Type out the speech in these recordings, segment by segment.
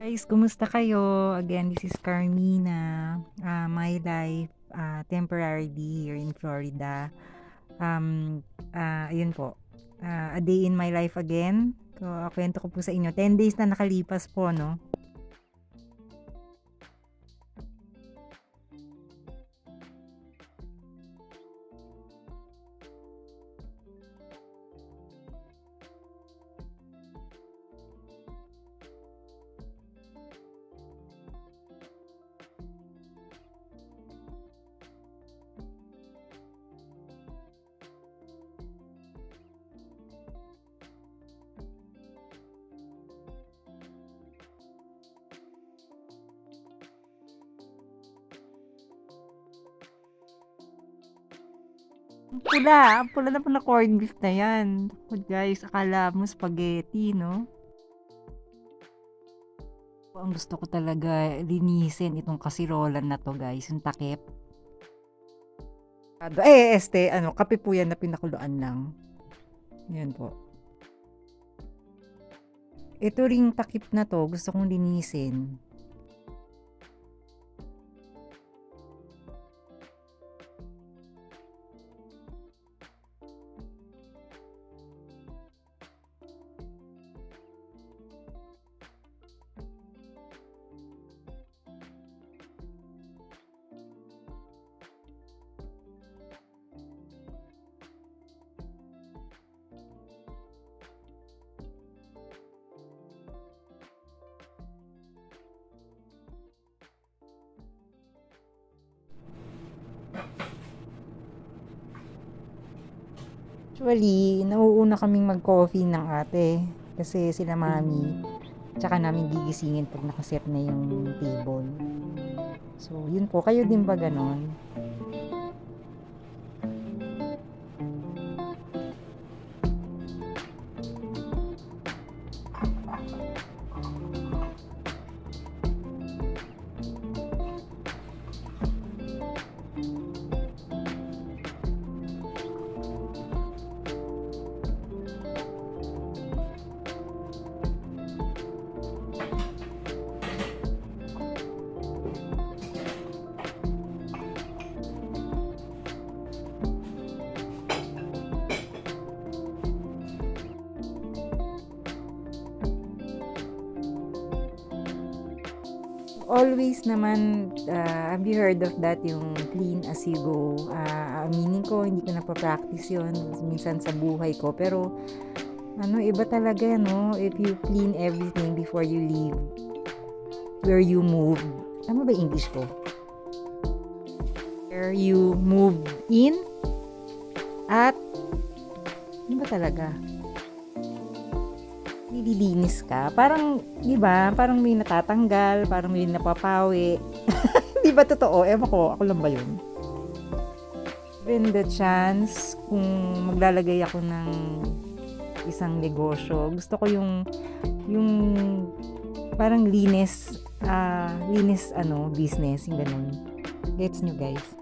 Guys, kumusta kayo? Again, this is Carmina. Uh, my life uh, temporarily here in Florida. Um, uh, ayun po. Uh, a day in my life again. So, kwento ko po sa inyo. 10 days na nakalipas po, no? Pula, pula na po na corned beef na yan. Naku, guys, akala mo spaghetti, no? Ang gusto ko talaga linisin itong kasirolan na to, guys, yung takip. Eh, este, ano, kape po yan na pinakuluan lang. Yan po. Ito ring takip na to, gusto kong linisin. Actually, nauuna kaming mag-coffee ng ate. Kasi sila mami, tsaka namin gigisingin pag nakaset na yung table. So, yun po. Kayo din ba ganon? Always naman, uh, have you heard of that, yung clean as you go? Uh, aminin ko, hindi ko napapractice yun minsan sa buhay ko. Pero, ano, iba talaga, no? If you clean everything before you leave where you move. Tama ba English ko? Where you move in at ano ba talaga? Nililinis ka, parang, di ba, parang may natatanggal, parang may napapawi. di ba totoo? Ewan ko, ako lang ba yun? Given the chance, kung maglalagay ako ng isang negosyo, gusto ko yung, yung parang linis, uh, linis ano, business, yung ganun. Gets nyo guys?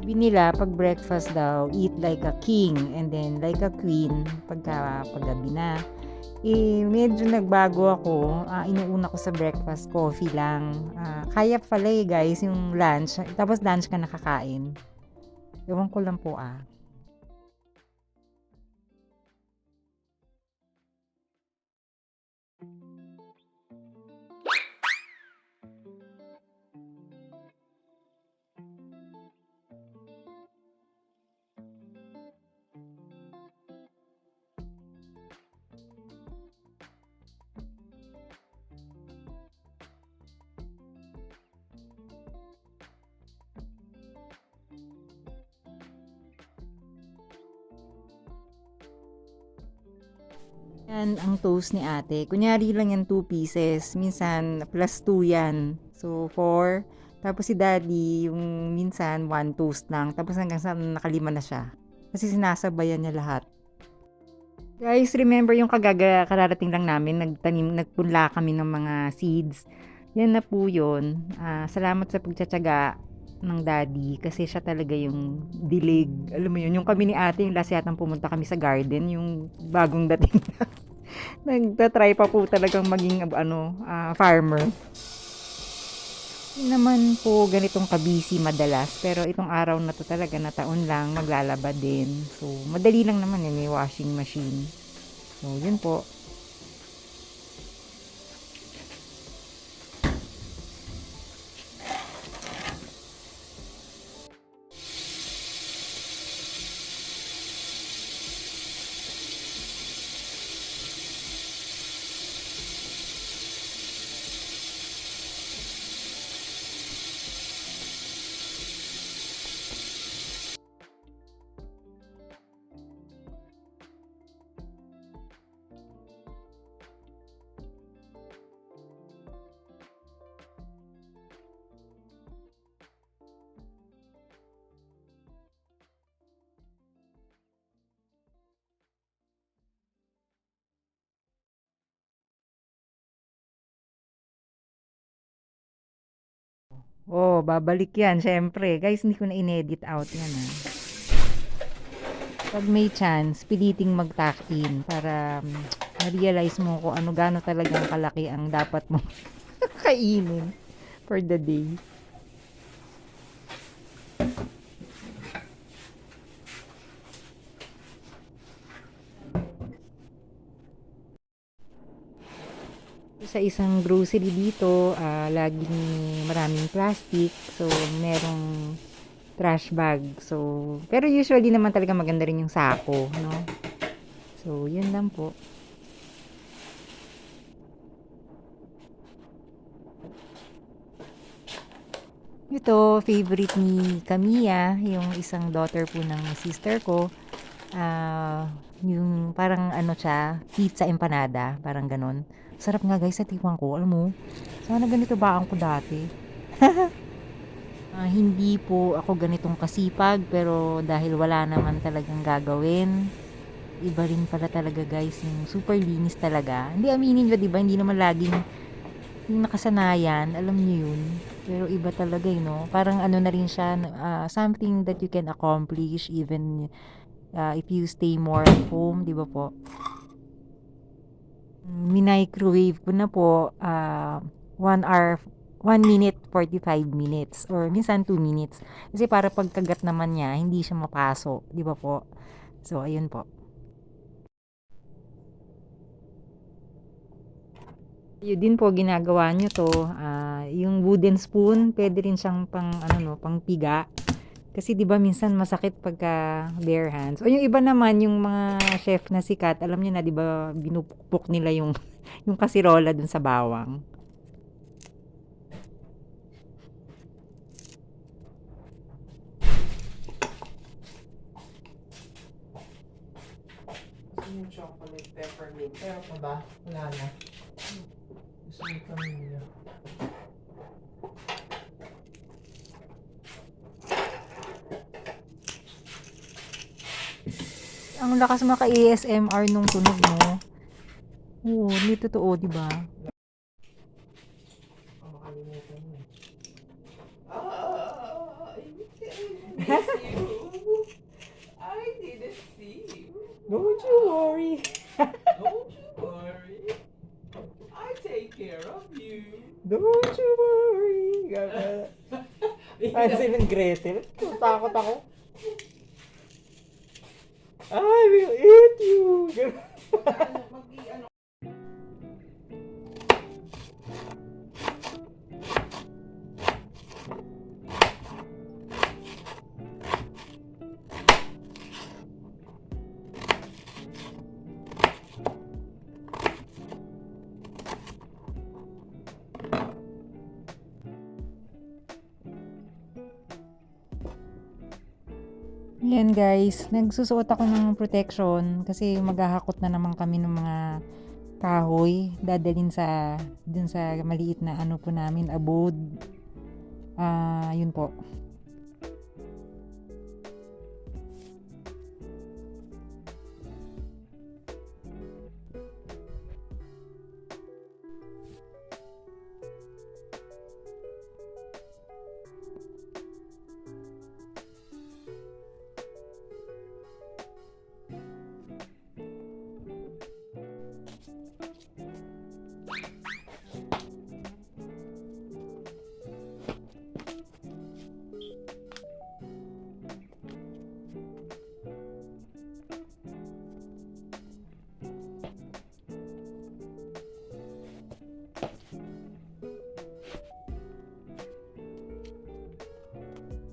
Sabi nila, pag breakfast daw, eat like a king and then like a queen pagka paggabi na. Eh, medyo nagbago ako. Uh, inuuna ko sa breakfast, coffee lang. Uh, kaya pala eh guys, yung lunch. Tapos lunch ka nakakain. Ewan ko lang po ah. Yan ang toast ni ate. Kunyari lang yan 2 pieces. Minsan plus 2 yan. So 4. Tapos si daddy, yung minsan 1 toast lang. Tapos hanggang sa nakalima na siya. Kasi sinasabayan niya lahat. Guys, remember yung kagaga kararating lang namin, nagtanim, nagpunla kami ng mga seeds. Yan na po yun. Uh, salamat sa pagtsatsaga ng daddy kasi siya talaga yung dilig. Alam mo yun, yung kami ni ate, yung last yatang pumunta kami sa garden, yung bagong dating na. Nagta-try pa po talagang maging ano, ah, farmer. Hindi naman po ganitong kabisi madalas, pero itong araw na to talaga na taon lang maglalaba din. So, madali lang naman eh, may washing machine. So, yun po. Oh, babalik yan, syempre. Guys, hindi ko na in-edit out yan ah. Pag may chance, piliting mag-tuck in para um, ma-realize mo kung ano gano talagang kalaki ang dapat mo kainin for the day. Sa isang grocery dito, ah, laging maraming plastic. So, merong trash bag. So, pero usually naman talaga maganda rin yung sako, no? So, yun lang po. Ito, favorite ni Camilla, yung isang daughter po ng sister ko. Ah, yung parang ano siya, pizza empanada, parang ganun. Sarap nga guys sa tikman ko, alam mo. Sana ganito ba ako dati? Ah, hindi po ako ganitong kasipag pero dahil wala naman talagang gagawin, iba rin pala talaga guys yung super linis talaga. Hindi aminin ba? Hindi naman laging yung nakasanayan, alam niyo yun. Pero iba talaga yun, no? Parang ano na rin siya, ah, something that you can accomplish even ah, if you stay more at home, di ba po? Minicrowave ko na po, ah, 1 hour, 1 minute 45 minutes or minsan 2 minutes. Kasi para pagkagat naman niya, hindi siya mapaso, di ba po? So, ayun po. Yun din po ginagawa nyo to, ah, yung wooden spoon, pwede rin siyang pang ano no, pang piga. Kasi 'di ba minsan masakit pagka bare hands. O yung iba naman yung mga chef na sikat, alam niyo na 'di ba binupukpok nila yung yung kasirola dun sa bawang. Yung chocolate peppermint. Pero pa ba? Wala na. Gusto mo vanilla. Ang lakas maka ASMR nung tunog mo. Oo, hindi totoo, 'di ba? I didn't see you. Don't you worry. Don't you worry. I take care of you. Don't you worry. Hansel and Gretel. Takot ako. I will eat you. ano, mag Yan guys, nagsusuot ako ng protection kasi maghahakot na naman kami ng mga kahoy dadalhin sa dun sa maliit na ano po namin abode. Ah, yun po.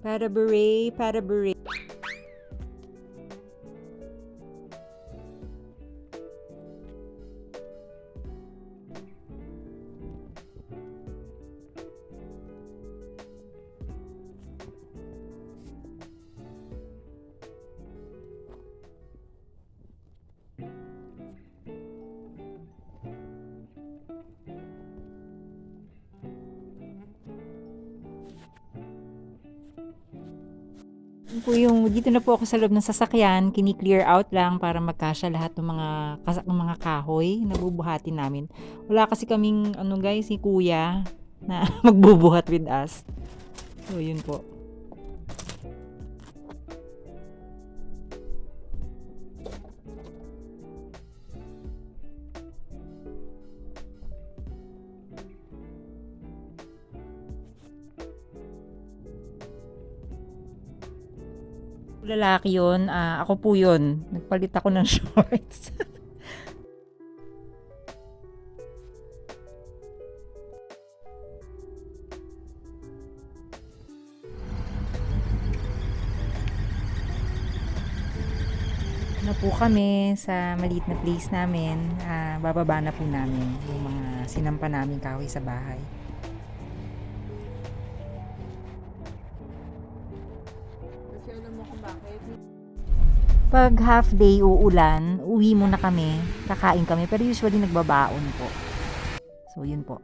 Para beret, para beret. Po yung, dito na po ako sa loob ng sasakyan, kini-clear out lang para magkasya lahat ng mga, kas- ng mga kahoy na bubuhatin namin. Wala kasi kaming, ano guys, si kuya na magbubuhat with us. So, yun po. Lalaki yun, ah, ako po yun. Nagpalit ako ng shorts. na po kami sa maliit na place namin. Ah, bababa na po namin yung mga sinampa namin kahoy sa bahay. Pag half day uulan, uwi muna kami, kakain kami, pero usually nagbabaon po. So, yun po.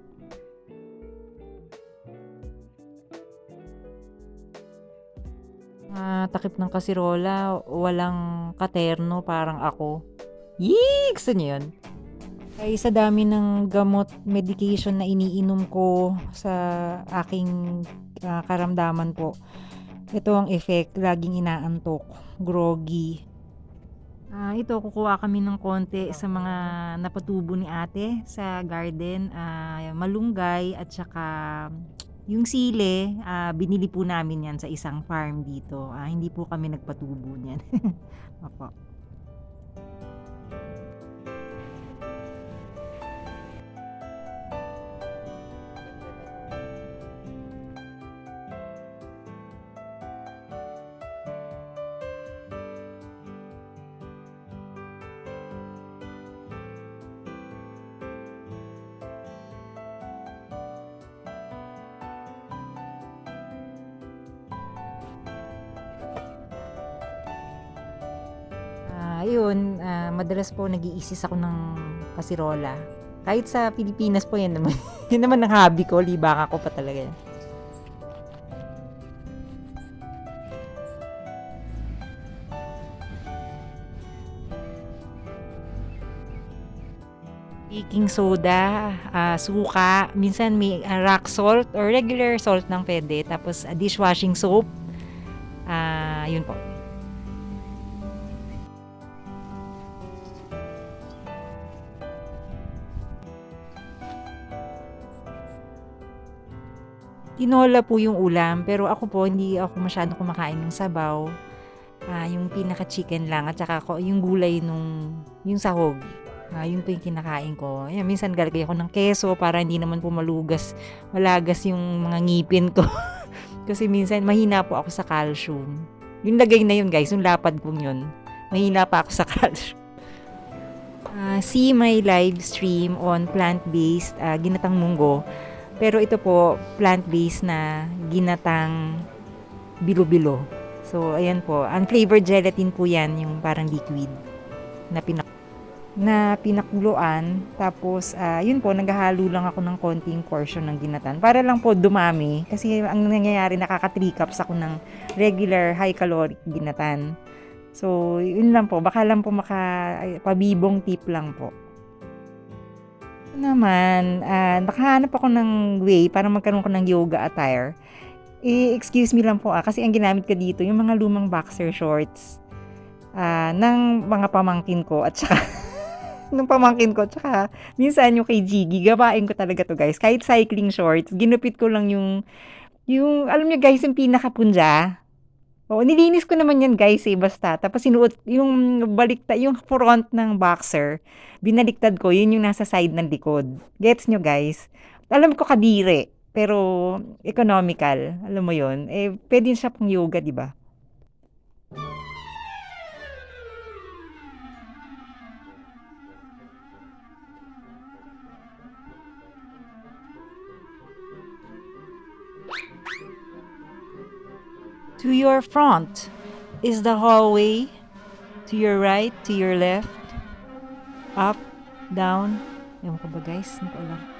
Ah, takip ng kasirola, walang katerno, parang ako. Yee! Gusto niyo yun? Ay, sa dami ng gamot, medication na iniinom ko sa aking ah, karamdaman po. Ito ang effect, laging inaantok, groggy. Ah, ito kukuha kami ng konti sa mga napatubo ni ate sa garden, ah, malunggay at saka yung sile, ah, binili po namin yan sa isang farm dito. Ah, hindi po kami nagpatubo niyan. Opo. Ayun, ah, madalas po nag-iisis ako ng kasirola. Kahit sa Pilipinas po yan naman. yun naman ang hobby ko, libaka ko pa talaga yan. baking soda, ah, suka, minsan may ah, rock salt or regular salt ng pwede, tapos ah, dishwashing soap. Ah, yun po. Tinola po yung ulam, pero ako po hindi ako masyadong kumakain ng sabaw. Ah, yung pinaka chicken lang at saka ko yung gulay nung yung sahog. Ah, yun po yung kinakain ko. Ayan, minsan galagay ako ng keso para hindi naman po malugas, malagas yung mga ngipin ko. Kasi minsan mahina po ako sa calcium. Yung lagay na yun guys, yung lapad kong yun. Mahina pa ako sa calcium. Ah, see my live stream on plant-based ah, ginatang munggo. Pero ito po, plant-based na ginatang bilo-bilo. So, ayan po. Unflavored gelatin po yan, yung parang liquid na pinak na pinakuluan. Tapos, ah, yun po, naghahalo lang ako ng konting portion ng ginatan. Para lang po dumami. Kasi ang nangyayari, nakaka 3 cups ako ng regular high caloric ginatan. So, yun lang po. Baka lang po maka, pabibong tip lang po. Naman, ah, nakahanap ako ng way para magkaroon ko ng yoga attire. I-excuse me lang po ah, kasi ang ginamit ko dito, yung mga lumang boxer shorts ah, ng mga pamangkin ko at saka nung pamangkin ko. Tsaka, minsan yung kay Jiggy, gawain ko talaga to guys. Kahit cycling shorts, ginupit ko lang yung, yung, alam niyo guys, yung pinakapunja. Oo, nilinis ko naman yan guys eh, basta. Tapos sinuot, yung balikta, yung front ng boxer, binaliktad ko, yun yung nasa side ng likod. Gets nyo guys? Alam ko kadire, pero economical. Alam mo yun? Eh, pwede siya pang yoga, di ba? To your front is the hallway. To your right, to your left, up, down. Ewan ko ba guys? Hindi ko alam.